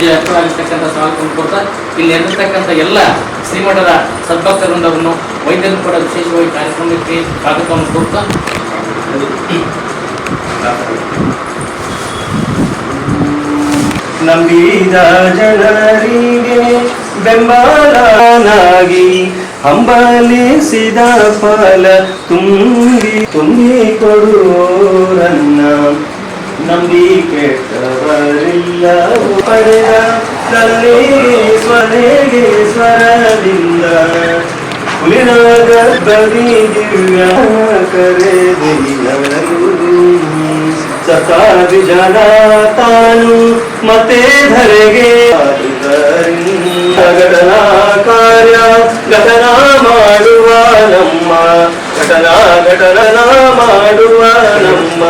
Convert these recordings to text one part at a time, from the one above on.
ಪೂಜೆ ಅರ್ಥವಾಗಿರ್ತಕ್ಕಂಥ ಸ್ವಾಗತ ಕೊಡ್ತಾ, ಇಲ್ಲಿ ಇರತಕ್ಕಂಥ ಎಲ್ಲ ಶ್ರೀಮಠದ ಸದ್ಭಕ್ತವೃಂದವನ್ನು ವೈದ್ಯರು ಕೂಡ ವಿಶೇಷವಾಗಿ ಕಾರ್ಯಕ್ರಮಕ್ಕೆ ಸ್ವಾಗತವನ್ನು ಕೊಡ್ತಾ. ನಂಬಿದ ಜನರಿಗೆ ಬೆಂಬಲನಾಗಿ ಹಂಬಲಿಸಿದ ಫಲ ತುಂಬಿ ತುಂಬಿ ಕೊಡುವರನ್ನ ನಂಬಿ ಕೆಟ್ಟವರಿಲ್ಲ ಪಡೆದ ತನ್ನಿಗೆ ಸ್ವನೆಗೆ ಸ್ವರದಿಂದ ಕುಲಿನ ಗರ್ಭದಿ ದಿವ್ಯ ಕರೆದಿಲ್ಲರು ಸತಾವಿ ಜನ ತಾನು ಮತ್ತೆ ಧರೆಗೆ ಘಟನಾ ಕಾರ್ಯ ಘಟನಾ ಮಾಡುವ ನಮ್ಮ ಘಟನಾ ಘಟನಾ ಮಾಡುವ ನಮ್ಮ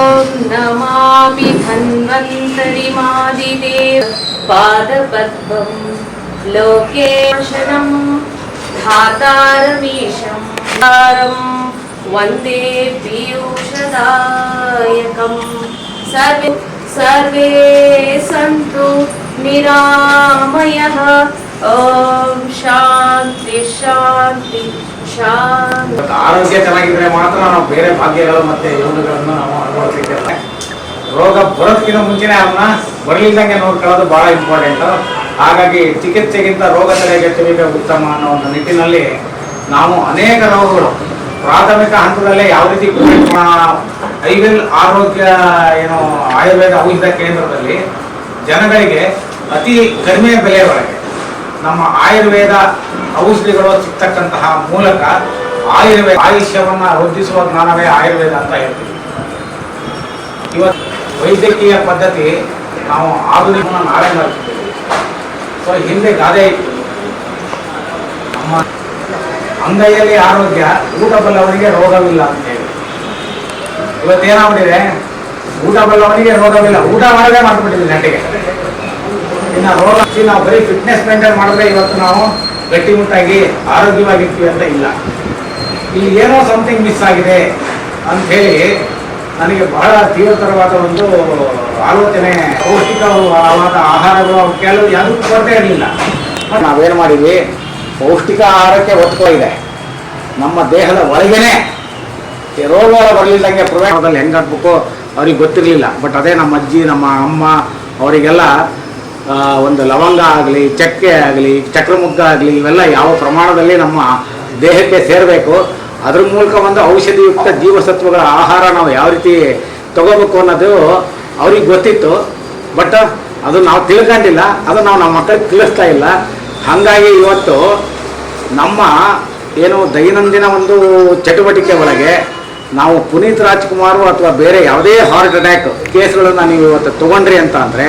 ॐ नमामि धन्वन्तरिमादिदेव पादपद्मं लोके शनं धातारमीशं तारं वन्दे पीयूषदायकं सर्वे सर्वे सन्तु निरामयः ॐ शान्ति शान्ति शान्ति ಇವತ್ತು ಆರೋಗ್ಯ ಚೆನ್ನಾಗಿದ್ರೆ ಮಾತ್ರ ನಾವು ಬೇರೆ ಭಾಗ್ಯಗಳು ಮತ್ತೆ ಯೋಗಗಳನ್ನು ನಾವು ಅನುಭವಿಸಲಿಕ್ಕೆ ರೋಗ ಬರೋದಕ್ಕಿಂತ ಮುಂಚೆನೇ ಅವನ್ನ ಬರಲಿದ್ದಂಗೆ ನೋಡ್ಕೊಳ್ಳೋದು ಬಹಳ ಇಂಪಾರ್ಟೆಂಟ್ ಹಾಗಾಗಿ ಚಿಕಿತ್ಸೆಗಿಂತ ರೋಗ ತಡೆಗಟ್ಟುವಿಕೆ ಉತ್ತಮ ಅನ್ನೋ ಒಂದು ನಿಟ್ಟಿನಲ್ಲಿ ನಾವು ಅನೇಕ ರೋಗಗಳು ಪ್ರಾಥಮಿಕ ಹಂತದಲ್ಲೇ ಯಾವ ರೀತಿ ಐವೆಲ್ ಆರೋಗ್ಯ ಏನು ಆಯುರ್ವೇದ ಔಷಧ ಕೇಂದ್ರದಲ್ಲಿ ಜನಗಳಿಗೆ ಅತಿ ಕಡಿಮೆ ಬೆಲೆ ಒಳಗೆ ನಮ್ಮ ಆಯುರ್ವೇದ ಔಷಧಿಗಳು ಸಿಗ್ತಕ್ಕಂತಹ ಮೂಲಕ ಆಯುರ್ವೇದ ಆಯುಷ್ಯವನ್ನು ವೃದ್ಧಿಸುವ ಜ್ಞಾನವೇ ಆಯುರ್ವೇದ ಅಂತ ಹೇಳ್ತೀವಿ. ಇವತ್ತು ವೈದ್ಯಕೀಯ ಪದ್ಧತಿ ನಾವು ಆಧುನಿಕ ನಾಳೆ ನಡೆಸುತ್ತೇವೆ ಸೊ ಹಿಂದೆ ಗಾದೆ ಇತ್ತು. ನಮ್ಮ ಅಂಗೈಯಲ್ಲಿ ಆರೋಗ್ಯ ಊಟ ಬಲ್ಲವನಿಗೆ ರೋಗವಿಲ್ಲ ಅಂತ ಹೇಳಿ. ಇವತ್ತೇನಾಗ್ಬಿಟ್ಟಿದೆ? ಊಟ ಬಲ್ಲವನಿಗೆ ರೋಗವಿಲ್ಲ. ಊಟ ಮಾಡದೆ ಮಾಡ್ಬಿಟ್ಟಿದೆ ನೆಟ್ಟಿಗೆ ಇನ್ನು ರೋಗ ನಾವು ಬರೀ ಫಿಟ್ನೆಸ್ ಮೇಂಟೈನ್ ಮಾಡಿದ್ರೆ ಇವತ್ತು ನಾವು ಗಟ್ಟಿಮುಟ್ಟಾಗಿ ಆರೋಗ್ಯವಾಗಿರ್ತೀವಿ ಅಂತ ಇಲ್ಲ. ಇಲ್ಲಿ ಏನೋ ಸಮಥಿಂಗ್ ಮಿಸ್ ಆಗಿದೆ ಅಂತ ಹೇಳಿ ನನಗೆ ಬಹಳ ತೀವ್ರತರವಾದ ಒಂದು ಆಲೋಚನೆ, ಪೌಷ್ಟಿಕವಾದ ಆಹಾರಗಳು ಅವ್ರು ಕೆಲವು ಯಾವುದೂ ಕೊರತೆ ಇರಲಿಲ್ಲ. ನಾವೇನು ಮಾಡಿದ್ವಿ? ಪೌಷ್ಟಿಕ ಆಹಾರಕ್ಕೆ ಒತ್ತು ಇದೆ. ನಮ್ಮ ದೇಹದ ಒಳಗೇನೆ ರೋಗಗಳು ಬರಲಿಲ್ಲಂಗೆ ಪ್ರವೇಶದಲ್ಲಿ ಹೆಂಗೆ ಹಾಕ್ಬೇಕು ಅವ್ರಿಗೆ ಗೊತ್ತಿರಲಿಲ್ಲ. ಬಟ್ ಅದೇ ನಮ್ಮ ಅಜ್ಜಿ, ನಮ್ಮ ಅಮ್ಮ, ಅವರಿಗೆಲ್ಲ ಒಂದು ಲವಂಗ ಆಗಲಿ, ಚಕ್ಕೆ ಆಗಲಿ, ಚಕ್ರಮುಗ್ಗ ಆಗಲಿ, ಇವೆಲ್ಲ ಯಾವ ಪ್ರಮಾಣದಲ್ಲಿ ನಮ್ಮ ದೇಹಕ್ಕೆ ಸೇರಬೇಕು ಅದ್ರ ಮೂಲಕ ಒಂದು ಔಷಧಿಯುಕ್ತ ಜೀವಸತ್ವಗಳ ಆಹಾರ ನಾವು ಯಾವ ರೀತಿ ತಗೋಬೇಕು ಅನ್ನೋದು ಅವ್ರಿಗೆ ಗೊತ್ತಿತ್ತು. ಬಟ್ ಅದು ನಾವು ತಿಳ್ಕೊಂಡಿಲ್ಲ, ಅದು ನಾವು ನಮ್ಮ ಮಕ್ಕಳಿಗೆ ತಿಳಿಸ್ತಾ ಇಲ್ಲ. ಹಾಗಾಗಿ ಇವತ್ತು ನಮ್ಮ ಏನು ದೈನಂದಿನ ಒಂದು ಚಟುವಟಿಕೆ ಒಳಗೆ ನಾವು ಪುನೀತ್ ರಾಜ್ಕುಮಾರ್ ಅಥವಾ ಬೇರೆ ಯಾವುದೇ ಹಾರ್ಟ್ ಅಟ್ಯಾಕ್ ಕೇಸ್ಗಳನ್ನು ನೀವು ಇವತ್ತು ತೊಗೊಂಡ್ರಿ ಅಂತ ಅಂದರೆ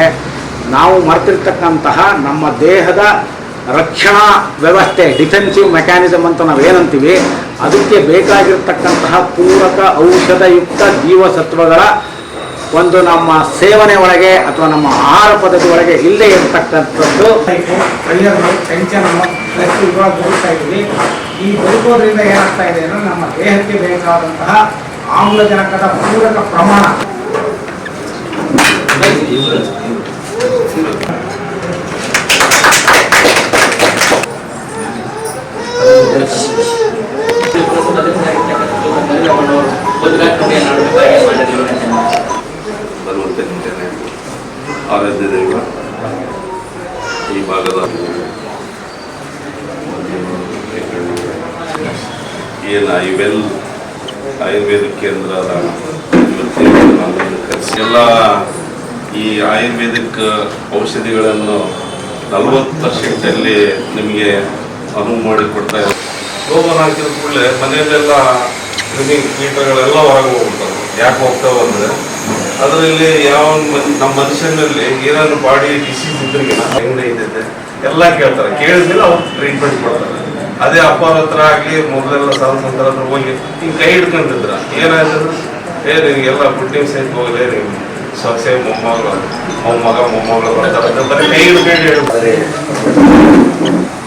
ನಾವು ಮರೆತಿರ್ತಕ್ಕಂತಹ ನಮ್ಮ ದೇಹದ ರಕ್ಷಣಾ ವ್ಯವಸ್ಥೆ ಡಿಫೆನ್ಸಿವ್ ಮೆಕ್ಯಾನಿಸಮ್ ಅಂತ ನಾವೇನಂತೀವಿ, ಅದಕ್ಕೆ ಬೇಕಾಗಿರ್ತಕ್ಕಂತಹ ಪೂರಕ ಔಷಧಯುಕ್ತ ಜೀವಸತ್ವಗಳ ಒಂದು ನಮ್ಮ ಸೇವನೆ ಒಳಗೆ ಅಥವಾ ನಮ್ಮ ಆಹಾರ ಪದ್ಧತಿ ಒಳಗೆ ಇಲ್ಲದೆ ಇರತಕ್ಕಂಥದ್ದು. ಈ ಬದುಕೋದ್ರಿಂದ ಏನಾಗ್ತಾ ಇದೆ ಅಂದ್ರೆ ನಮ್ಮ ದೇಹಕ್ಕೆ ಬೇಕಾದಂತಹ ಆಮ್ಲಜನಕದ ಪೂರಕ ಪ್ರಮಾಣ. ಕರೆಸಿ ಎಲ್ಲ ಈ ಆಯುರ್ವೇದಿಕ್ ಔಷಧಿಗಳನ್ನು ನಲವತ್ತು ಪರ್ಸೆಂಟಲ್ಲಿ ನಿಮಗೆ ಅನುವು ಮಾಡಿ ಕೊಡ್ತಾ ಇದೆ ರೋಗನ ಹಾಕಿದ ಕೂಡಲೇ ಮನೆಯಲ್ಲೆಲ್ಲ ಕ್ರಿಮಿ ಕೀಟಗಳೆಲ್ಲ ಹೊರಗೆ ಹೋಗ್ಬಿಡ್ತವೆ ಯಾಕೆ ಹೋಗ್ತಾವೆ ಅಂದರೆ ಅದರಲ್ಲಿ ಯಾವ ನಮ್ಮ ಮನುಷ್ಯನಲ್ಲಿ ಏನಾದ್ರು ಬಾಡಿ ಡಿಸೀಸ್ ಇದ್ರಿಗೆ ಹೆಂಗಡೆ ಇದೆ ಎಲ್ಲ ಕೇಳ್ತಾರೆ. ಕೇಳಿದ್ರೆ ಅವ್ರು ಟ್ರೀಟ್ಮೆಂಟ್ ಕೊಡ್ತಾರೆ. ಅದೇ ಅಪ್ಪ ಹತ್ರ ಆಗಲಿ ಮೊದಲೆಲ್ಲ ಸಾಲ ಸಂತರ ಹತ್ರ ಹೋಗಿ ಹಿಂಗೆ ಕೈ ಹಿಡ್ಕೊಂಡಿದ್ರ ಏನಾಯ್ತದ ಏ ನಿನಗೆಲ್ಲ ಗುಡ್ ಸೇರಿ ಹೋಗಲೇ ನೀವು ಸೊಸೆ ಮೊಮ್ಮಗಳು ಮೊಮ್ಮಗ ಮೊಮ್ಮಗಳು ಬರ್ತಾರೆ. ಬರೀ ಕೈ ಹಿಡ್ಕೊಂಡು ಹೇಳ್ತಾರೆ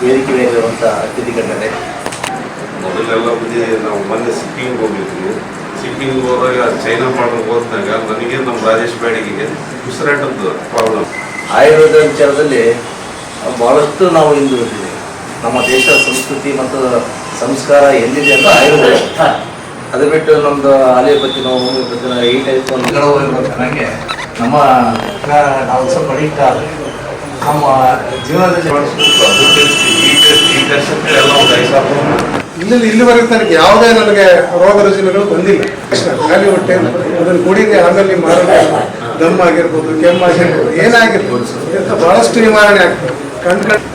ವೇದಿಕೆ ಮೇಲಿರುವಂಥ ಅತಿಥಿ ಗಣ್ಯರೇ. ಮೊದಲೆಲ್ಲ ಬುದ್ಧಿ ನಾವು ಮೊನ್ನೆ ಸಿಕ್ಕಿಂಗ್ ಹೋಗಿದ್ವಿ. ಸಿಕ್ಕಿಂಗ್ ಹೋದಾಗ ಚೈನಾ ಬಾರ್ಡರ್ ಹೋದಾಗ ನನಗೆ ನಮ್ಮ ರಾಜೇಶ್ ಬ್ಯಾಡಿಗೆ ಉಸಿರಾಟದ್ದು ಪ್ರಾಬ್ಲಮ್ ಆಯುರ್ವೇದ ವಿಚಾರದಲ್ಲಿ ಬಹಳಷ್ಟು ನಾವು ಹಿಂದುಳಿದಿದ್ದೇವೆ ನಮ್ಮ ದೇಶದ ಸಂಸ್ಕೃತಿ ಮತ್ತು ಸಂಸ್ಕಾರ ಎಲ್ಲಿದೆ ಅಂತ ಆಯುರ್ವೇದ ಅದು ಬಿಟ್ಟು ನಮ್ಮದು ಅಲಿಯೋಪತಿನೋ ಹೋಮಿಯೋಪತಿನೋ ಈ ಟೈಪ್ ನನಗೆ. ನಮ್ಮ ನಾವು ಸ್ವಲ್ಪ ಅಡಿಕ್ಟ್ ನಮ್ಮ ಜೀವನದಲ್ಲಿ ಈ ಟೆಸ್ಟ್ ಈ ಟೆಸ್ಟ್ ಎಲ್ಲ ಐದು ಸಾವಿರ ಇಲ್ಲಿ ಇಲ್ಲಿವರೆಗೆ ತನಕ ಯಾವುದೇ ನನಗೆ ರೋಗ ರುಜಿನಗಳು ಬಂದಿಲ್ಲ. ಖಾಲಿ ಹೊಟ್ಟೆ ಅದನ್ನು ಕುಡಿದೆ ಆಮೇಲೆ ಮಾರೋಣ ದಮ್ ಆಗಿರ್ಬೋದು ಕೆಮ್ಮಾಗಿರ್ಬೋದು ಏನಾಗಿರ್ಬೋದು. ಬಹಳಷ್ಟು ನಿವಾರಣೆ ಆಗ್ತದೆ. ಕಣ್ ಕಣ್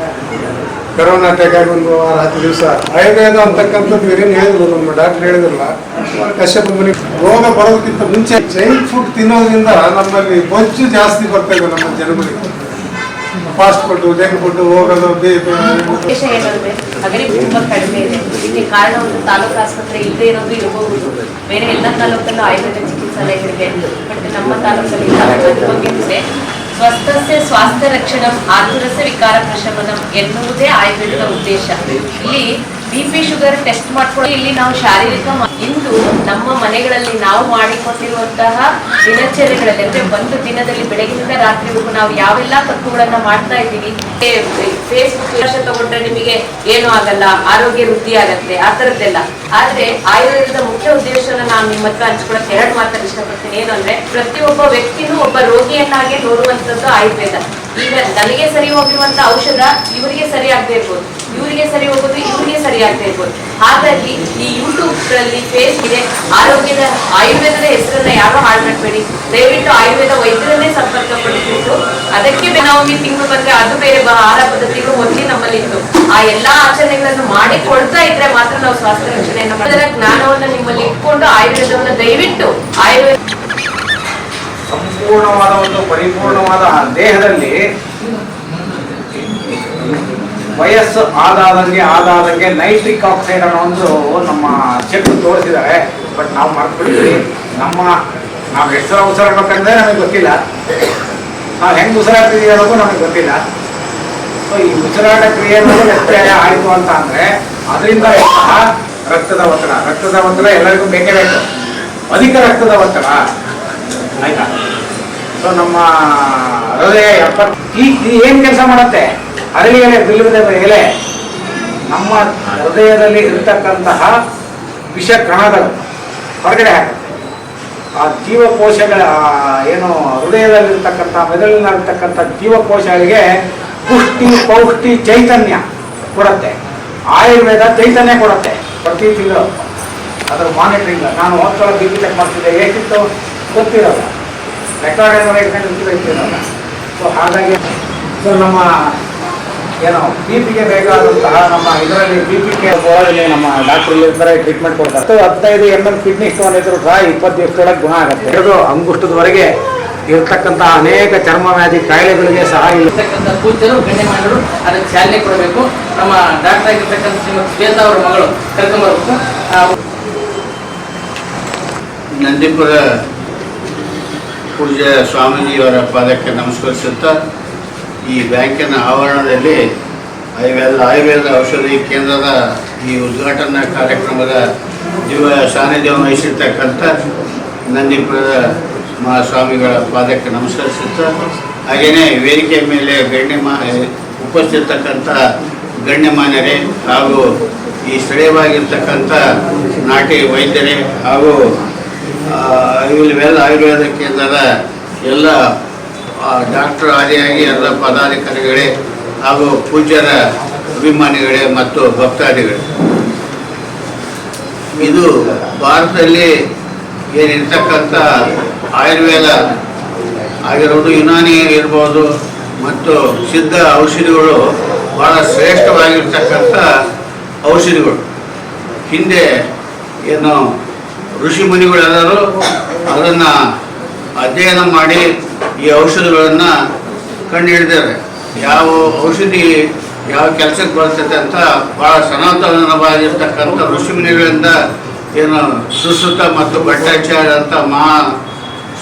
ಕರೋನಾ ಅಟ್ಯಾಕ್ ಒಂದು ವಾರ, ಹತ್ತು ದಿವಸ. ಆಯುರ್ವೇದ ಅಂತಕ್ಕಂಥದ್ದು ಏನೇನು ಹೇಳಿದ್ರು, ನಮ್ಮ ಡಾಕ್ಟರ್ ಹೇಳಿದ್ರಲ್ಲ. ಕಶ್ಯಪ ರೋಗ ಬರೋದಕ್ಕಿಂತ ಮುಂಚೆ ಜೈನ್ ಫುಡ್ ತಿನ್ನೋದ್ರಿಂದ ನಮ್ಮಲ್ಲಿ ಬೊಜ್ಜು ಜಾಸ್ತಿ ಬರ್ತಾ ಇದೆ ನಮ್ಮ ಜನಗಳಿಗೆ. ಫಾಸ್ಟ್ ಫುಡ್ ಜಂಕ್ ಫುಡ್ ಹೋಗೋದು ಅಗರಿ ತುಂಬಾ ಕಡಿಮೆ ಇದೆ. ಇದಕ್ಕೆ ಕಾರಣ ಒಂದು ತಾಲೂಕು ಆಸ್ಪತ್ರೆ ಇಲ್ಲದೆ ಇರೋದು ಇರಬಹುದು. ಬೇರೆ ಎಲ್ಲ ತಾಲೂಕಲ್ಲೂ ಆಯುರ್ವೇದ ಚಿಕಿತ್ಸಾಲಯಗಳಿದೆ ಬಟ್ ನಮ್ಮ ತಾಲೂಕಲ್ಲಿ ಬಗ್ಗೆ ಅನುಭವಿಸಿದೆ ಸ್ವಸ್ಥಸ್ಯ ಸ್ವಾಸ್ಥ್ಯ ರಕ್ಷಣಂ ಆತುರಸ್ಯ ವಿಕಾರ ಪ್ರಶಮನಂ ಎನ್ನುವುದೇ ಆಯುರ್ವೇದದ ಉದ್ದೇಶ. ಇಲ್ಲಿ ಬಿ ಪಿ ಶುಗರ್ ಟೆಸ್ಟ್ ಮಾಡ್ಕೊಳ್ಳಿ ಇಲ್ಲಿ ನಾವು ಶಾರೀರಿಕ ಇಂದು ನಮ್ಮ ಮನೆಗಳಲ್ಲಿ ನಾವು ಮಾಡಿಕೊಂಡಿರುವಂತಹ ದಿನಚರಿಗಳಲ್ಲಿ ಅಂದ್ರೆ ಒಂದು ದಿನದಲ್ಲಿ ಬೆಳಗಿನಿಂದ ರಾತ್ರಿವರೆಗೂ ನಾವು ಯಾವೆಲ್ಲ ತಪ್ಪುಗಳನ್ನ ಮಾಡ್ತಾ ಇದ್ದೀವಿ ಫೇಸ್ಬುಕ್ ವರ್ಷ ತಗೊಂಡ್ರೆ ನಿಮಗೆ ಏನು ಆಗಲ್ಲ, ಆರೋಗ್ಯ ವೃದ್ಧಿ ಆಗತ್ತೆ, ಆ ತರದ್ದೆಲ್ಲ ಆದ್ರೆ ಆಯುರ್ವೇದದ ಮುಖ್ಯ ಉದ್ದೇಶನ ನಾನು ನಿಮ್ಮ ಹತ್ರ ಹಂಚ್ಕೊಳಕ್ ಎರಡು ಮಾತನ್ನು ಇಷ್ಟಪಡ್ತೀನಿ. ಏನು ಅಂದ್ರೆ, ಪ್ರತಿಯೊಬ್ಬ ವ್ಯಕ್ತಿನೂ ಒಬ್ಬ ರೋಗಿಯನ್ನಾಗಿ ನೋಡುವಂತದ್ದು ಆಯುರ್ವೇದ. ಈಗ ನನಗೆ ಸರಿ ಹೋಗಿರುವಂತ ಔಷಧ ಇವರಿಗೆ ಸರಿ ಆಗದೆ ಇರ್ಬೋದು. ಇವರಿಗೆ ಸರಿ ಹೋಗೋದು ಇವರಿಗೆ ಸರಿ ಆಗದೆ ಇರ್ಬೋದು. ಹಾಗಾಗಿ ಈ ಯೂಟ್ಯೂಬ್ಗಳಲ್ಲಿ ಫೇಸ್ ಇದೆ ಆರೋಗ್ಯದ ಆಯುರ್ವೇದದ ಹೆಸರನ್ನ ಯಾರು ಹಾಳು ಮಾಡಬೇಡಿ. ದಯವಿಟ್ಟು ಆಯುರ್ವೇದ ವೈದ್ಯರನ್ನೇ ಸಂಪರ್ಕ ಪಡಿಸಿಟ್ಟು ಅದಕ್ಕೆ ಈ ತಿಂಗಳು ಬಂದ್ರೆ ಅದು ಬೇರೆ ಆಹಾರ ಪದ್ಧತಿಗಳು ಮೊದಲೇ ನಮ್ಮಲ್ಲಿ ಇತ್ತು. ಆ ಎಲ್ಲಾ ಆಚರಣೆಗಳನ್ನು ಮಾಡಿ ಕೊಡ್ತಾ ಇದ್ರೆ ಮಾತ್ರ ನಾವು ಸ್ವಾಸ್ಥ್ಯ ರಕ್ಷಣೆಯನ್ನು ಜ್ಞಾನವನ್ನ ನಿಮ್ಮಲ್ಲಿ ಇಟ್ಕೊಂಡು ಆಯುರ್ವೇದವನ್ನ ದಯವಿಟ್ಟು ಆಯುರ್ವೇದ ಸಂಪೂರ್ಣವಾದ ಒಂದು ಪರಿಪೂರ್ಣವಾದ ದೇಹದಲ್ಲಿ ವಯಸ್ಸು ಆದಾದಂಗೆ ಆದಾದಂಗೆ ನೈಟ್ರಿಕ್ ಆಕ್ಸೈಡ್ ಅನ್ನೋ ಒಂದು ನಮ್ಮ ಚೆಕ್ ತೋರಿಸಿದ್ದಾರೆ. ಬಟ್ ನಾವು ಮರ್ತ್ಬಿಟ್ಟಿದ್ವಿ ನಮ್ಮ ನಾವು ಎಷ್ಟು ಉಸಿರಾಡ್ಬೇಕಂದ್ರೆ ನಮಗೆ ಗೊತ್ತಿಲ್ಲ. ನಾವು ಹೆಂಗೆ ಉಸಿರಾಡ್ತಿದ್ವಿ ಅನ್ನೋದು ನಮಗೆ ಗೊತ್ತಿಲ್ಲ. ಸೊ ಈ ಉಸಿರಾಟ ಕ್ರಿಯೆ ವ್ಯತ್ಯಯ ಆಯಿತು ಅಂತ ಅಂದ್ರೆ ಅದರಿಂದ ರಕ್ತದ ಒತ್ತಡ. ರಕ್ತದ ಒತ್ತಡ ಎಲ್ಲರಿಗೂ ಬೇಕೇ ಬೇಕು. ಅಧಿಕ ರಕ್ತದ ಒತ್ತಡ. ಆಯ್ತಾ? ಸೊ ನಮ್ಮ ಹೃದಯ ಎಪ್ಪತ್ತು ಈ ಏನ್ ಕೆಲಸ ಮಾಡುತ್ತೆ? ಅರಳಿ ಎಲೆ ಬಿಲ್ಲದ ಎಲೆ. ನಮ್ಮ ಹೃದಯದಲ್ಲಿ ಇರತಕ್ಕಂತಹ ವಿಷ ಕಣಗಳು ಹೊರಗಡೆ ಹಾಕುತ್ತೆ. ಆ ಜೀವಕೋಶಗಳ ಏನು ಹೃದಯದಲ್ಲಿರ್ತಕ್ಕಂಥ, ಮೆದುಳಿನಲ್ಲಿರ್ತಕ್ಕಂಥ ಜೀವಕೋಶಗಳಿಗೆ ಪುಷ್ಟಿ, ಪೌಷ್ಟಿ, ಚೈತನ್ಯ ಕೊಡತ್ತೆ. ಆಯುರ್ವೇದ ಚೈತನ್ಯ ಕೊಡತ್ತೆ ಪ್ರತಿ ತಿಂಗಳು. ಅದರ ಮಾನಿಟ್ರಿಂಗ್ ನಾನು ಹೋದ್ಸಲ ಬಿ ಚೆಕ್ ಮಾಡ್ತಿದ್ದೆ ಎಷ್ಟಿತ್ತು ಗೊತ್ತಿರಲ್ಲ. ರೆಕಾರ್ಡ್ ಏನೋ ಗೊತ್ತಿರಲ್ಲ ಸೊ ಹಾಗಾಗಿ ಸೊ ನಮ್ಮ ಏನೋ ಬಿ ಪಿಗೆ ಬೇಕಾದಂತಹ ನಮ್ಮ ಇದರಲ್ಲಿ ಬಿ ಪಿ ಕೆ ಹೋರಾಡಲಿ ನಮ್ಮ ಡಾಕ್ಟರ್ ಇರ್ತಾರೆ ಟ್ರೀಟ್ಮೆಂಟ್ ಕೊಡ್ತಾರೆ. ಹತ್ತು ಹದಿನೈದು ಎಂ ಎಲ್ ಕಿಡ್ನಿ ಸ್ಟೋನ್ ಇದ್ರು ಸಹ ಇಪ್ಪತ್ತು ದಿವಸದೊಳಗೆ ಗುಣ ಆಗುತ್ತೆ. ಎರಡು ಅಂಗುಷ್ಟದವರೆಗೆ ಇರ್ತಕ್ಕಂಥ ಅನೇಕ ಚರ್ಮ ವ್ಯಾಧಿ ಕಾಯಿಲೆಗಳಿಗೆ ಸಹ ಇರ್ತಕ್ಕಂಥ ಪೂಜ್ಯರು ಗಣ್ಯಮಾನ್ಯರು ಅದಕ್ಕೆ ಚಾಲನೆ ಕೊಡಬೇಕು. ನಮ್ಮ ಡಾಕ್ಟರ್ ಆಗಿರ್ತಕ್ಕಂಥ ಶ್ರೀಮತಿ ಶ್ವೇತಾ ಅವರ ಮಗಳು ಕರ್ಕೊಂಡ್ಬರ್ಬೇಕು ನಂದೀಪುರ ಪೂಜ್ಯ ಸ್ವಾಮೀಜಿಯವರ ಪಾದಕ್ಕೆ ನಮಸ್ಕರಿಸುತ್ತಾ ಈ ಬ್ಯಾಂಕಿನ ಆವರಣದಲ್ಲಿ ಆಯುರ್ವೇದ ಆಯುರ್ವೇದ ಔಷಧಿ ಕೇಂದ್ರದ ಈ ಉದ್ಘಾಟನಾ ಕಾರ್ಯಕ್ರಮದ ದಿವ ಸಾನ್ನಿಧ್ಯವನ್ನು ವಹಿಸಿರ್ತಕ್ಕಂಥ ನಂದಿಪುರದ ಮಹಾಸ್ವಾಮಿಗಳ ಪಾದಕ್ಕೆ ನಮಸ್ಕರಿಸುತ್ತಾ ಹಾಗೆಯೇ ವೇದಿಕೆ ಮೇಲೆ ಗಣ್ಯ ಮಾ ಉಪಸ್ಥಿತಕ್ಕಂಥ ಗಣ್ಯಮಾನ್ಯರೇ ಹಾಗೂ ಈ ಸ್ಥಳೀಯವಾಗಿರ್ತಕ್ಕಂಥ ನಾಟಿ ವೈದ್ಯರೇ ಹಾಗೂ ಆ, ಇವೆಲ್ಲ ಆಯುರ್ವೇದ ಕೇಂದ್ರದ ಎಲ್ಲ ಡಾಕ್ಟರ್ ಆದಿಯಾಗಿ ಎಲ್ಲ ಪದಾಧಿಕಾರಿಗಳೇ ಹಾಗೂ ಪೂಜ್ಯರ ಅಭಿಮಾನಿಗಳೇ ಮತ್ತು ಭಕ್ತಾದಿಗಳೇ. ಇದು ಭಾರತದಲ್ಲಿ ಏನಿರ್ತಕ್ಕಂಥ ಆಯುರ್ವೇದ ಆಗಿರ್ಬೋದು ಯುನಾನಿ ಇರ್ಬೋದು ಮತ್ತು ಸಿದ್ಧ ಔಷಧಿಗಳು ಬಹಳ ಶ್ರೇಷ್ಠವಾಗಿರ್ತಕ್ಕಂಥ ಔಷಧಿಗಳು. ಹಿಂದೆ ಏನು ಋಷಿ ಮುನಿಗಳೆಲ್ಲರೂ ಅದನ್ನು ಅಧ್ಯಯನ ಮಾಡಿ ಈ ಔಷಧಿಗಳನ್ನು ಕಂಡುಹಿಡಿದಾರೆ ಯಾವ ಔಷಧಿ ಯಾವ ಕೆಲಸಕ್ಕೆ ಬರ್ತದೆ ಅಂತ ಭಾಳ ಸನಾತನವಾಗಿರ್ತಕ್ಕಂಥ ಋಷಿ ಮುನಿಗಳಿಂದ ಏನು ಸುಶ್ರುತ ಮತ್ತು ಭಟ್ಟಾಚಾರ್ಯ ಅಂತ ಮಹಾ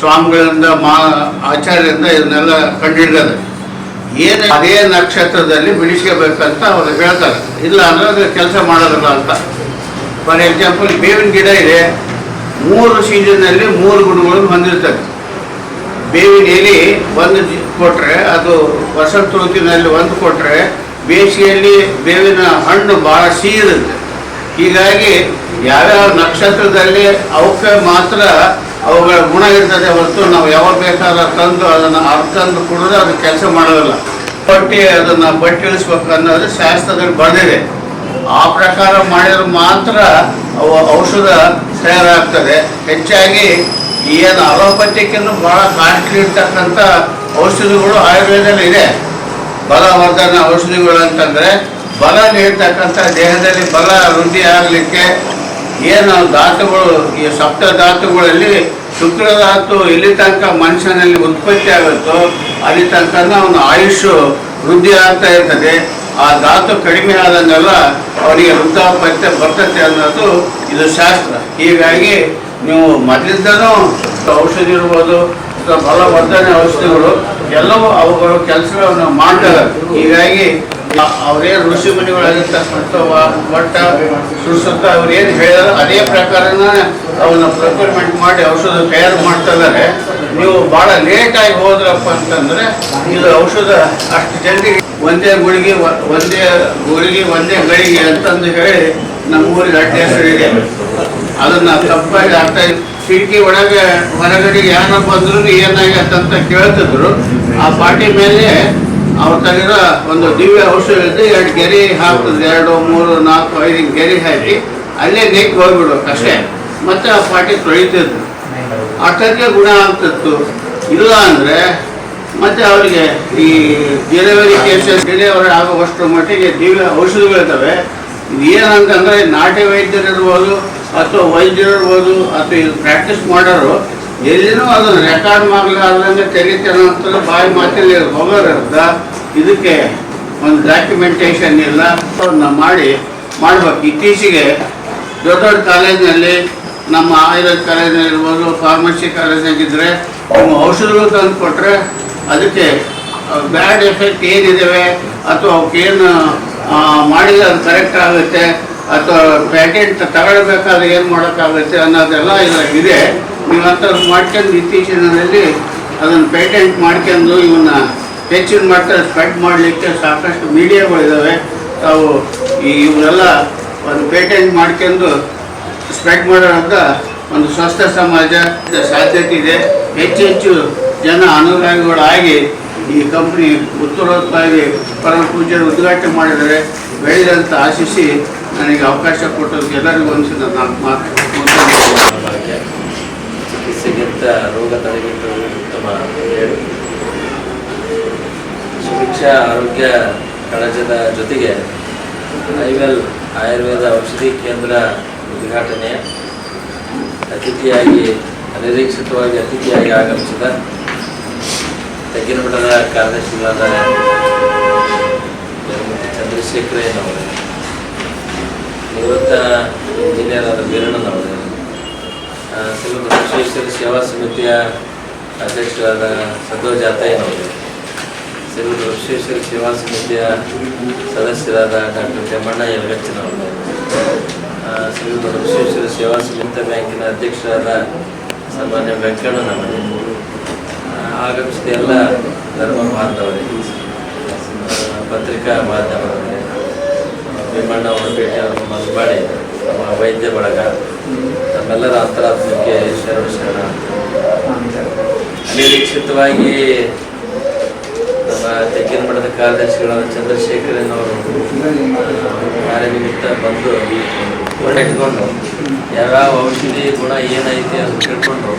ಸ್ವಾಮಿಗಳಿಂದ ಮಾ ಆಚಾರ್ಯರಿಂದ ಇದನ್ನೆಲ್ಲ ಕಂಡುಹಿಡಿದಾರೆ ಏನು ಅದೇ ನಕ್ಷತ್ರದಲ್ಲಿ ಬಿಡಿಸ್ಕೋಬೇಕಂತ ಅವರು ಹೇಳ್ತಾರೆ. ಇಲ್ಲ ಅಂದ್ರೆ ಅದು ಕೆಲಸ ಮಾಡೋದಿಲ್ಲ ಅಂತ. ಫಾರ್ ಎಕ್ಸಾಂಪಲ್ ಬೇವಿನ ಗಿಡ ಇದೆ. ಮೂರು ಸೀಸನ್ನಲ್ಲಿ ಮೂರು ಗುಣಗಳನ್ನು ಹೊಂದಿರ್ತದೆ ಬೇವಿನ ಎಲೆ ಒಂದು ಕೊಟ್ಟರೆ ಅದು ವಸಂತ ಋತುವಿನಲ್ಲಿ ಒಂದು ಕೊಟ್ರೆ, ಬೇಸಿಗೆಯಲ್ಲಿ ಬೇವಿನ ಹಣ್ಣು ಬಹಳ ಸಿಹಿ ಇರುತ್ತೆ ಹೀಗಾಗಿ ಯಾವ್ಯಾವ ನಕ್ಷತ್ರದಲ್ಲಿ ಅವಕ್ಕೆ ಮಾತ್ರ ಅವುಗಳ ಗುಣ ಇರ್ತದೆ ಹೊರತು ನಾವು ಯಾವಾಗ ಬೇಕಾದ್ರೆ ತಂದು ಅದನ್ನು ಅರ್ಥಂದು ಕುಡಿದ್ರೆ ಅದು ಕೆಲಸ ಮಾಡೋದಿಲ್ಲ. ಪಟ್ಟಿ ಅದನ್ನು ಬಟ್ಟಿ ಇಳಿಸ್ಬೇಕು ಅನ್ನೋದು ಶಾಸ್ತ್ರದಲ್ಲಿ ಬರೆದಿದೆ ಆ ಪ್ರಕಾರ ಮಾಡಿದ್ರೆ ಮಾತ್ರ ಔಷಧ ತಯಾರಾಗ್ತದೆ. ಹೆಚ್ಚಾಗಿ ಏನು ಅಲೋಪತಿಕ್ಕಿಂತ ಬಹಳ ಕಾಸ್ಟ್ಲಿ ಇರ್ತಕ್ಕಂಥ ಔಷಧಿಗಳು ಆಯುರ್ವೇದದಲ್ಲಿ ಇದೆ. ಬಲವರ್ಧನ ಔಷಧಿಗಳು ಅಂತಂದ್ರೆ ಬಲ ನೀಡ್ತಕ್ಕಂಥ ದೇಹದಲ್ಲಿ ಬಲ ವೃದ್ಧಿ ಆಗಲಿಕ್ಕೆ ಏನು ಧಾತುಗಳು, ಈ ಸಪ್ತ ಧಾತುಗಳಲ್ಲಿ ಶುಕ್ರ ಧಾತು ಎಲ್ಲಿ ತನಕ ಮನುಷ್ಯನಲ್ಲಿ ಉತ್ಪತ್ತಿ ಆಗುತ್ತೋ ಅಲ್ಲಿ ತನಕ ಅವನ ಆಯುಷು ವೃದ್ಧಿ ಆಗ್ತಾ ಇರ್ತದೆ. ಆ ಧಾತು ಕಡಿಮೆ ಆದಂಗೆಲ್ಲ ಅವನಿಗೆ ವೃದ್ಧಾಪತ್ಯ ಬರ್ತತೆ ಅನ್ನೋದು ಇದು ಶಾಸ್ತ್ರ. ಹೀಗಾಗಿ ನೀವು ಮೊದಲಿಂದನೂ ಔಷಧಿ ಇರ್ಬೋದು ಅಥವಾ ಬಲವರ್ಧನೆ ಔಷಧಿಗಳು, ಎಲ್ಲವೂ ಅವುಗಳು ಕೆಲಸಗಳನ್ನು ಮಾಡ್ತಾರೆ. ಹೀಗಾಗಿ ಅ- ಅವರೇನು ಋಷಿ ಮುನಿಗಳಾಗಿರ್ತಕ್ಕಂಥ ಒಟ್ಟ ಸುಶ್ರುತ ಅವ್ರು ಏನು ಹೇಳಿದಾರೋ ಅದೇ ಪ್ರಕಾರನ ಅವನ್ನ ಪ್ರೊಕ್ಯೂರ್ಮೆಂಟ್ ಮಾಡಿ ಔಷಧ ತಯಾರು ಮಾಡ್ತಾ ಇದ್ದಾರೆ ನೀವು ಭಾಳ ಲೇಟಾಗಿ ಹೋದ್ರಪ್ಪ ಅಂತಂದ್ರೆ ಇದು ಔಷಧ ಅಷ್ಟು ಜಲ್ದಿ ಒಂದೇ ಗುಳಿಗೆ ಒಂದೇ ಗುಳಿಗೆ ಒಂದೇ ಗಳಿಗೆ ಅಂತಂದು ಹೇಳಿ ನಮ್ಮ ಊರಿಗೆ ಅಡ್ಡ ಇದೆ. ಅದನ್ನ ತಪ್ಪಾಗಿ ಅರ್ಥ ಕಿಟಕಿ ಒಳಗೆ ಹೊರಗಡೆ ಯಾರ ಬಂದ್ರು ಏನಾಗತ್ತಂತ ಕೇಳ್ತಿದ್ರು. ಆ ಪಾರ್ಟಿ ಮೇಲೆ ಅವ್ರ ತಗಿರೋ ಒಂದು ದಿವ್ಯ ಔಷಧ ಇದ್ದು ಎರಡು ಗೆರೆ ಹಾಕ್ತದೆ ಎರಡು, ಮೂರು, ನಾಲ್ಕು, ಐದು ಗೆರೆ ಹಾಕಿ ಅಲ್ಲೇ ನೆಕ್ ಹೋಗ್ಬಿಡ್ಬೇಕು ಅಷ್ಟೇ. ಮತ್ತೆ ಆ ಪಾಟಿ ತೊಳಿತಿದ್ರು. ಅಷ್ಟಕ್ಕೆ ಗುಣ ಆಗ್ತಿತ್ತು. ಇಲ್ಲ ಅಂದ್ರೆ ಮತ್ತೆ ಅವರಿಗೆ ಈ ಡೆಲಿವರಿ ಕೇಸಸ್ ಡೆಲಿವರಿ ಆಗುವಷ್ಟು ಮಟ್ಟಿಗೆ ದಿವ್ಯ ಔಷಧಿಗಳಿರ್ತವೆ ಇದು ಏನಂತಂದ್ರೆ ನಾಟಿ ವೈದ್ಯರಿರ್ಬೋದು ಅಥವಾ ವೈದ್ಯರಿರ್ಬೋದು ಅಥವಾ ಇದು ಪ್ರಾಕ್ಟೀಸ್ ಮಾಡೋರು ಎಲ್ಲಿನೂ ಅದನ್ನು ರೆಕಾರ್ಡ್ ಮಾಡಲಾರ್ದಂಗೆ ತೆಗಿತಾರೆ ಅಂತ ಬಾಯಿ ಮಾತಲ್ಲಿ ಹೋಗೋದ್ರಿಂದ ಇದಕ್ಕೆ ಒಂದು ಡಾಕ್ಯುಮೆಂಟೇಶನ್ ಇಲ್ಲ ಮಾಡಿ ಮಾಡಬೇಕು. ಇತ್ತೀಚೆಗೆ ದೊಡ್ಡ ದೊಡ್ಡ ಕಾಲೇಜಿನಲ್ಲಿ ನಮ್ಮ ಆಯುರ್ವೇದ ಕಾಲೇಜಿನಲ್ಲಿರ್ಬೋದು ಫಾರ್ಮಸಿ ಕಾಲೇಜಿನಾಗಿದ್ದರೆ ನಿಮ್ಮ ಔಷಧಗಳು ತಂದು ಕೊಟ್ಟರೆ ಅದಕ್ಕೆ ಬ್ಯಾಡ್ ಎಫೆಕ್ಟ್ ಏನಿದ್ದಾವೆ ಅಥವಾ ಅವಕ್ಕೇನು ಮಾಡಿದ್ರೆ ಅದು ಕರೆಕ್ಟ್ ಆಗುತ್ತೆ ಅಥವಾ ಪ್ಯಾಟೆಂಟ್ ತಗೊಳ್ಬೇಕಾದ್ರೆ ಏನು ಮಾಡೋಕ್ಕಾಗುತ್ತೆ ಅನ್ನೋದೆಲ್ಲ ಇದೆ. ನೀವು ಅಂಥದ್ದು ಮಾಡ್ಕೊಂಡು ಇತ್ತೀಚಿನಲ್ಲಿ ಅದನ್ನು ಪೇಟೆಂಟ್ ಮಾಡ್ಕೊಂಡು ಇವನ್ನ ಹೆಚ್ಚಿನ ಮಟ್ಟದಲ್ಲಿ ಸ್ಪ್ರೆಡ್ ಮಾಡಲಿಕ್ಕೆ ಸಾಕಷ್ಟು ಮೀಡಿಯಾಗಳಿದ್ದಾವೆ ತಾವು ಈ ಇವರೆಲ್ಲ ಒಂದು ಪೇಟೆಂಟ್ ಮಾಡ್ಕೊಂಡು ಸ್ಪ್ರೆಡ್ ಮಾಡೋದ್ರಿಂದ ಒಂದು ಸ್ವಸ್ಥ ಸಮಾಜ ಸಾಧ್ಯತೆ ಇದೆ. ಹೆಚ್ಚು ಹೆಚ್ಚು ಜನ ಅನುರಾಗಿಗಳಾಗಿ ಈ ಕಂಪ್ನಿ ಉತ್ತರೋತ್ತರಾಗಿ ಪರಮ ಪೂಜ್ಯರು ಉದ್ಘಾಟನೆ ಮಾಡಿದರೆ ಬೆಳೆದಂತ ಆಶಿಸಿ ನನಗೆ ಅವಕಾಶ ಕೊಟ್ಟದಕ್ಕೆ ಎಲ್ಲರಿಗೂ ಅನಿಸಿದ ನಾಲ್ಕು ಮಾತು ಚಿಕಿತ್ಸೆಗಿಂತ ರೋಗ ತಡೆಗಟ್ಟುವುದು ಉತ್ತಮ ಅಂತ ಹೇಳಿ ಆರೋಗ್ಯ ಕಳಜದ ಜೊತೆಗೆ ಐವೆಲ್ ಆಯುರ್ವೇದ ಔಷಧಿ ಕೇಂದ್ರ ಉದ್ಘಾಟನೆ ಅತಿಥಿಯಾಗಿ, ಅನಿರೀಕ್ಷಿತವಾಗಿ ಅತಿಥಿಯಾಗಿ ಆಗಮಿಸಿದ ತೆಗ್ಗಿನಮಠದ ಕಾರ್ಯದರ್ಶಿಗಳಾದ ಚಂದ್ರಶೇಖರಯ್ಯನವರು, ನಿವೃತ್ತ ಇಂಜಿನಿಯರ್ ಆದ ವೀರಣ್ಣನವರು ಶ್ರೀಮಂತ ವಿಶ್ವೇಶ್ವರ ಸೇವಾ ಸಮಿತಿಯ ಅಧ್ಯಕ್ಷರಾದ ಸಂತೋಷ್ ಜಾತಯ್ಯನವರು ಶ್ರೀಮಂತ ವಿಶ್ವೇಶ್ವರ ಸೇವಾ ಸಮಿತಿಯ ಸದಸ್ಯರಾದ ಡಾಕ್ಟರ್ ಜಮಣ್ಣ ಯಲಗಚ್ಚನವರು. ಶ್ರೀಮಂತ ವಿಶ್ವೇಶ್ವರ ಸೇವಾ ಸಮಿತಿ ಬ್ಯಾಂಕಿನ ಅಧ್ಯಕ್ಷರಾದ ಸಾಮಾನ್ಯ ವೆಂಕಣ್ಣನವರು. ಆಗಮಿಸಿದ ಎಲ್ಲ ಧರ್ಮ ಬಾಂಧವರಿಗೆ ಪತ್ರಿಕಾ ಮಾಧ್ಯಮದವರಿಗೆ ಭೀಮಣ್ಣ ಹೊರಪೇಟೆ ಅವರ ಮಲ್ಬಾಡಿ ನಮ್ಮ ವೈದ್ಯ ಬಳಗ. ನಮ್ಮೆಲ್ಲರ ಅಂತರಾತ್ಮಕ್ಕೆ ಶರಣ ಶರಣ. ಅನಿರೀಕ್ಷಿತವಾಗಿ ತೆಗ್ಗಿನ ಮಠದ ಕಾರ್ಯದರ್ಶಿಗಳಾದ ಚಂದ್ರಶೇಖರನವರು ಕಾರ್ಯನಿಮಿತ್ತ ಬಂದು ಹೊರಟಿಟ್ಕೊಂಡು ಯಾವ್ಯಾವ ಔಷಧಿ ಗುಣ ಏನೈತಿ ಅಂತ ತಿಳ್ಕೊಂಡು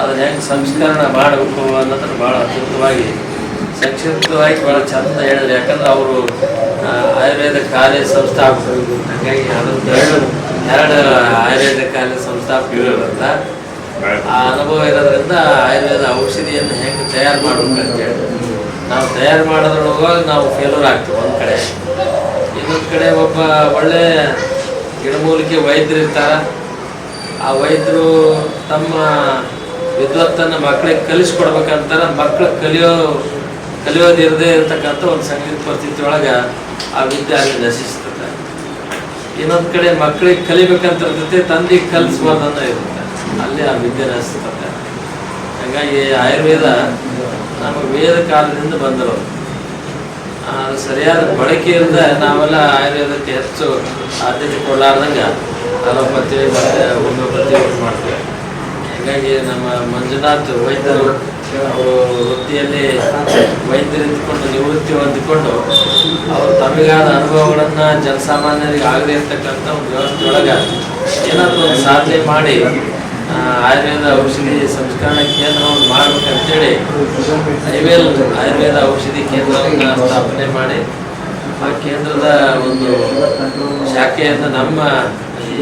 ಅದನ್ನ ಹೆಂಗೆ ಸಂಸ್ಕರಣೆ ಮಾಡಬೇಕು ಅನ್ನೋದನ್ನು ಭಾಳ ಅದ್ಭುತವಾಗಿ, ಸಂಕ್ಷಿಪ್ತವಾಗಿ ಭಾಳ ಚಂದ ಹೇಳಿದ್ರು. ಯಾಕಂದ್ರೆ ಅವರು ಆಯುರ್ವೇದ ಕಾರ್ಯ ಸಂಸ್ಥಾಪಕರು. ಹಾಗಾಗಿ ಅದೊಂದು ಎರಡು ಎರಡು ಆಯುರ್ವೇದ ಕಾಲೇಜ್ ಸಂಸ್ಥಾಪಕರಿಂದ ಆ ಅನುಭವ ಇರೋದ್ರಿಂದ ಆಯುರ್ವೇದ ಔಷಧಿಯನ್ನು ಹೆಂಗೆ ತಯಾರು ಮಾಡ್ಬೇಕು ಅಂತೇಳಿ ನಾವು ತಯಾರು ಮಾಡೋದ್ರೊಳಗೆ ನಾವು ಫೇಲೂರ್ ಆಗ್ತೀವಿ, ಒಂದು ಕಡೆ. ಇನ್ನೊಂದು ಕಡೆ ಒಬ್ಬ ಒಳ್ಳೆ ಗಿಡಮೂಲಿಕೆ ವೈದ್ಯರು ಇರ್ತಾರೆ. ಆ ವೈದ್ಯರು ತಮ್ಮ ವಿದ್ವತ್ತನ್ನು ಮಕ್ಕಳಿಗೆ ಕಲಿಸ್ಕೊಡ್ಬೇಕಂತಾರೆ. ಮಕ್ಕಳು ಕಲಿಯೋ ಕಲಿಯೋದಿರದೇ ಇರತಕ್ಕಂಥ ಒಂದು ಸಂಗೀತ ಪರಿಸ್ಥಿತಿ ಒಳಗೆ ಆ ವಿದ್ಯೆ ಅಲ್ಲಿ ನಶಿಸ್ತದೆ. ಇನ್ನೊಂದು ಕಡೆ ಮಕ್ಕಳಿಗೆ ಕಲಿಬೇಕಂತ ಇರ್ತೈತೆ ತಂದೆ ಕಲಿಸ್ಬಾರ್ದು ಅನ್ನೋ ಇರುತ್ತೆ. ಅಲ್ಲಿ ಆ ವಿದ್ಯೆ ನಶಿಸ್ತದೆ. ಹಾಗಾಗಿ ಆಯುರ್ವೇದ ನಮ್ಮ ವೇದ ಕಾಲದಿಂದ ಬಂದರು ಸರಿಯಾದ ಬಳಕೆಯಿಂದ ನಾವೆಲ್ಲ ಆಯುರ್ವೇದಕ್ಕೆ ಹೆಚ್ಚು ಆದ್ಯತೆ ಕೊಡಲಾರ್ದಂಗೆ ಅಲೋಪತಿ ಮತ್ತು ಹೋಮಿಯೋಪತಿ ಯೂಸ್ ಮಾಡ್ತೇವೆ. ಹೀಗಾಗಿ ನಮ್ಮ ಮಂಜುನಾಥ್ ವೈದ್ಯರು, ಅವರು ವೃತ್ತಿಯಲ್ಲಿ ವೈದ್ಯರಿದ್ದುಕೊಂಡು ನಿವೃತ್ತಿ ಹೊಂದಿಕೊಂಡು ಅವರು ತಮಗಾದ ಅನುಭವಗಳನ್ನು ಜನಸಾಮಾನ್ಯರಿಗೆ ಆಗದೇ ಇರ್ತಕ್ಕಂಥ ಒಂದು ವ್ಯವಸ್ಥೆ ಒಳಗೆ ಏನಾದರೂ ಒಂದು ಸಾಧನೆ ಮಾಡಿ ಆಯುರ್ವೇದ ಔಷಧಿ ಸಂಸ್ಕರಣಾ ಕೇಂದ್ರವನ್ನು ಮಾಡಬೇಕಂತೇಳಿ ಐವೇಲ್ ಆಯುರ್ವೇದ ಔಷಧಿ ಕೇಂದ್ರವನ್ನು ಸ್ಥಾಪನೆ ಮಾಡಿ, ಆ ಕೇಂದ್ರದ ಒಂದು ಶಾಖೆಯನ್ನು ನಮ್ಮ ಈ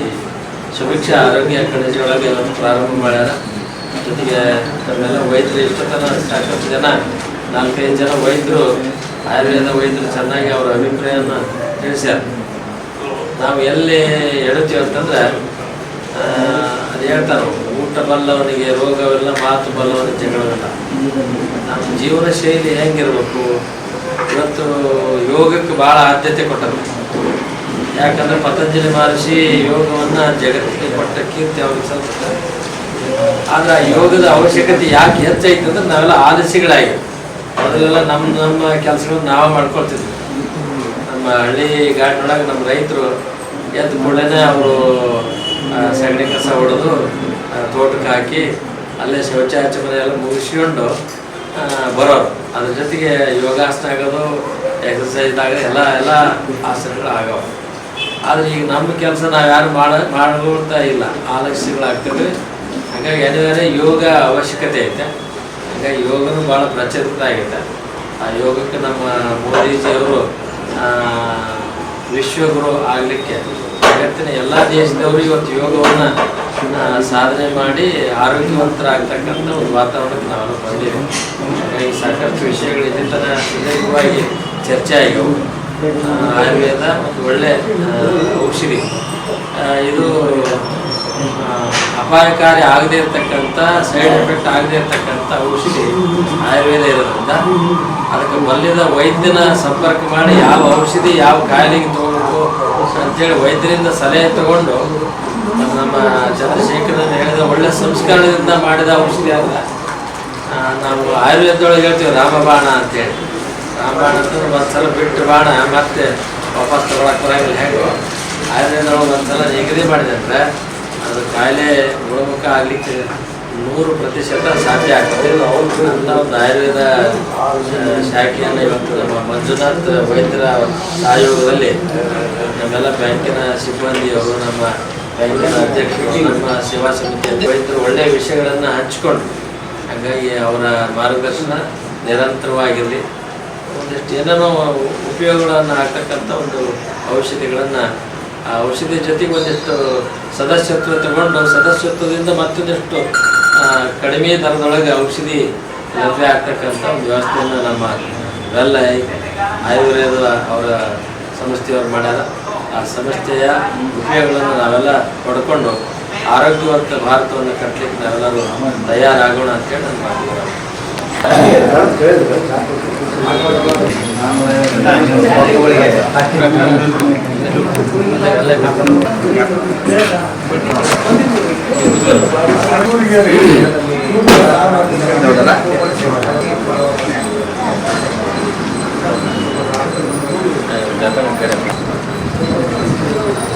ಸುಭಿಕ್ಷಾ ಆರೋಗ್ಯ ಕಣಜಿಯೊಳಗೆ ಪ್ರಾರಂಭ ಮಾಡ್ಯಾರ. ಜೊತೆಗೆ ತಮ್ಮೆಲ್ಲ ವೈದ್ಯರು ಇಷ್ಟತನ ಸಾಕಷ್ಟು ಜನ, ನಾಲ್ಕೈದು ಜನ ವೈದ್ಯರು, ಆಯುರ್ವೇದ ವೈದ್ಯರು ಚೆನ್ನಾಗಿ ಅವರ ಅಭಿಪ್ರಾಯವನ್ನು ತಿಳಿಸ್ಯಾರ. ನಾವು ಎಲ್ಲಿ ಹೇಳ್ತೀವಿ ಅಂತಂದ್ರೆ ಹೇಳ್ತಾರೆ, ಊಟ ಬಲ್ಲವನಿಗೆ ರೋಗವಿಲ್ಲ ಮಾತು ಬಲ್ಲವನಿಗೆ ಜಗಳವಿಲ್ಲ. ನಮ್ಮ ಜೀವನ ಶೈಲಿ ಹೆಂಗಿರ್ಬೇಕು? ಇವತ್ತು ಯೋಗಕ್ಕೆ ಭಾಳ ಆದ್ಯತೆ ಕೊಟ್ಟರು. ಯಾಕಂದ್ರೆ ಪತಂಜಲಿ ಮಹರ್ಷಿ ಯೋಗವನ್ನ ಜಗತ್ತಿಗೆ ಕೊಟ್ಟ ಕೀರ್ತಿ ಅವ್ರಿಗೆ ಸಲ್ತದೆ ಆದ್ರೆ ಆ ಯೋಗದ ಅವಶ್ಯಕತೆ ಯಾಕೆ ಹೆಚ್ಚಾಯ್ತು ಅಂದ್ರೆ ನಾವೆಲ್ಲ ಆಲಸ್ಯಗಳಾಗಿ ಮೊದಲೆಲ್ಲ ನಮ್ಮ ನಮ್ಮ ಕೆಲಸಗಳನ್ನ ನಾವು ಮಾಡ್ಕೊಳ್ತಿದ್ವಿ. ನಮ್ಮ ಹಳ್ಳಿ ಗಾಡಿನೊಳಗೆ ನಮ್ಮ ರೈತರು ಎದ್ದು ಕೂಡಲೇ ಅವರು ಸಗಣಿ ಕಸ ಹೊಡೆದು ತೋಟಕ್ಕೆ ಹಾಕಿ, ಅಲ್ಲೇ ಶೌಚಾಚಮನೆ ಎಲ್ಲ ಮುಗಿಸ್ಕೊಂಡು ಬರೋರು. ಅದ್ರ ಜೊತೆಗೆ ಯೋಗಾಸನ ಆಗೋದು ಎಕ್ಸಸೈಸ್ ಆಗೋದು ಎಲ್ಲ ಎಲ್ಲ ಆಸನಗಳು ಆಗವ. ಆದರೆ ಈಗ ನಮ್ಮ ಕೆಲಸ ನಾವು ಯಾರು ಮಾಡ, ಮಾಡ್ಕೊಳ್ತಾ ಇಲ್ಲ. ಆಲಸ್ಯಗಳಾಗ್ತವೆ. ಹಾಗಾಗಿ ಅನಿವಾರ್ಯ ಯೋಗ ಅವಶ್ಯಕತೆ ಐತೆ. ಹಾಗಾಗಿ ಯೋಗನೂ ಭಾಳ ಪ್ರಚಲಿತ ಆಗೈತೆ. ಆ ಯೋಗಕ್ಕೆ ನಮ್ಮ ಮೋದಿಜಿಯವರು ವಿಶ್ವಗುರು ಆಗಲಿಕ್ಕೆ ಜಗತ್ತಿನ ಎಲ್ಲ ದೇಶದವರು ಇವತ್ತು ಯೋಗವನ್ನು ಸಾಧನೆ ಮಾಡಿ ಆರೋಗ್ಯವಂತರಾಗ್ತಕ್ಕಂಥ ಒಂದು ವಾತಾವರಣಕ್ಕೆ ನಾವು ಬಂದಿವೆ. ಈ ಸಾಕಷ್ಟು ವಿಷಯಗಳು ತನ ಸುದೀರ್ಘವಾಗಿ ಚರ್ಚೆ ಆಗ್ಯವು ಆಯುರ್ವೇದ ಒಂದು ಒಳ್ಳೆ ಔಷಧಿ. ಇದು ಅಪಾಯಕಾರಿ ಆಗದೆ ಇರತಕ್ಕಂಥ, ಸೈಡ್ ಎಫೆಕ್ಟ್ ಆಗದೇ ಇರತಕ್ಕಂಥ ಔಷಧಿ ಆಯುರ್ವೇದ ಇರೋದ್ರಿಂದ, ಅದಕ್ಕೆ ಮಲ್ಯದ ವೈದ್ಯನ ಸಂಪರ್ಕ ಮಾಡಿ ಯಾವ ಔಷಧಿ ಯಾವ ಕಾಯಿಲೆಗೆ ಅಂತೇಳಿ ವೈದ್ಯರಿಂದ ಸಲಹೆ ತಗೊಂಡು ನಮ್ಮ ಚಂದ್ರಶೇಖರನ್ ಹೇಳಿದ ಒಳ್ಳೆ ಸಂಸ್ಕಾರದಿಂದ ಮಾಡಿದ ಔಷಧಿ ಅಲ್ಲ. ನಾವು ಆಯುರ್ವೇದದೊಳಗೆ ಹೇಳ್ತೀವಿ ರಾಮಬಾಣ ಅಂತೇಳಿ. ರಾಮಬಾಣ ಅಂತಂದ್ರೆ ಒಂದ್ಸಲ ಬಿಟ್ಟು ಬಾಣ, ಮತ್ತೆ ವಾಪಸ್ ತಗೊಳಕ್ ಬರಂಗಿಲ್ಲ. ಹೇಗೋ? ಆಯುರ್ವೇದೊಳಗೆ ಒಂದ್ಸಲ ನಿಗದಿ ಮಾಡಿದೆ ಅಂದ್ರೆ ಅದು ಕಾಯಿಲೆ ಗುಣಮುಖ ಆಗ್ಲಿಕ್ಕೆ ನೂರು ಪ್ರತಿಶತ ಸಾಧ್ಯ ಆಗ್ತದೆ. ಅಂತ ಒಂದು ಆಯುರ್ವೇದ ಶಾಖೆಯನ್ನು ಇವತ್ತು ನಮ್ಮ ಮಂಜುನಾಥ್ ವೈದ್ಯರ ಸಹಯೋಗದಲ್ಲಿ ನಮ್ಮೆಲ್ಲ ಬ್ಯಾಂಕಿನ ಸಿಬ್ಬಂದಿಯವರು, ನಮ್ಮ ಬ್ಯಾಂಕಿನ ಅಧ್ಯಕ್ಷರು, ನಮ್ಮ ಸೇವಾ ಸಮಿತಿ ಒಳ್ಳೆಯ ವಿಷಯಗಳನ್ನು ಹಂಚಿಕೊಂಡು, ಹಾಗಾಗಿ ಅವರ ಮಾರ್ಗದರ್ಶನ ನಿರಂತರವಾಗಿರಲಿ. ಒಂದಿಷ್ಟು ಏನೇನೋ ಉಪಯೋಗಗಳನ್ನು ಹಾಕ್ತಕ್ಕಂಥ ಒಂದು ಔಷಧಿಗಳನ್ನು, ಆ ಔಷಧಿ ಜೊತೆಗೆ ಒಂದಿಷ್ಟು ಸದಸ್ಯತ್ವ ತಗೊಂಡು, ಸದಸ್ಯತ್ವದಿಂದ ಮತ್ತೊಂದಿಷ್ಟು ಕಡಿಮೆ ದರದೊಳಗೆ ಔಷಧಿ ಲಭ್ಯ ಆಗ್ತಕ್ಕಂಥ ಒಂದು ವ್ಯವಸ್ಥೆಯನ್ನು ನಮ್ಮ ವೆಲ್ಲ ಆಯುರ್ವೇದ ಅವರ ಸಂಸ್ಥೆಯವರು ಮಾಡ್ಯಾರ. ಆ ಸಂಸ್ಥೆಯ ಉಪಯೋಗಗಳನ್ನು ನಾವೆಲ್ಲ ಪಡ್ಕೊಂಡು ಆರೋಗ್ಯವಂತ ಭಾರತವನ್ನು ಕಟ್ಟಲಿಕ್ಕೆ ನಾವೆಲ್ಲರೂ ತಯಾರಾಗೋಣ ಅಂತೇಳಿ ನಾನು ಮಾತು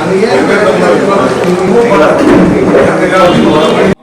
i'm going to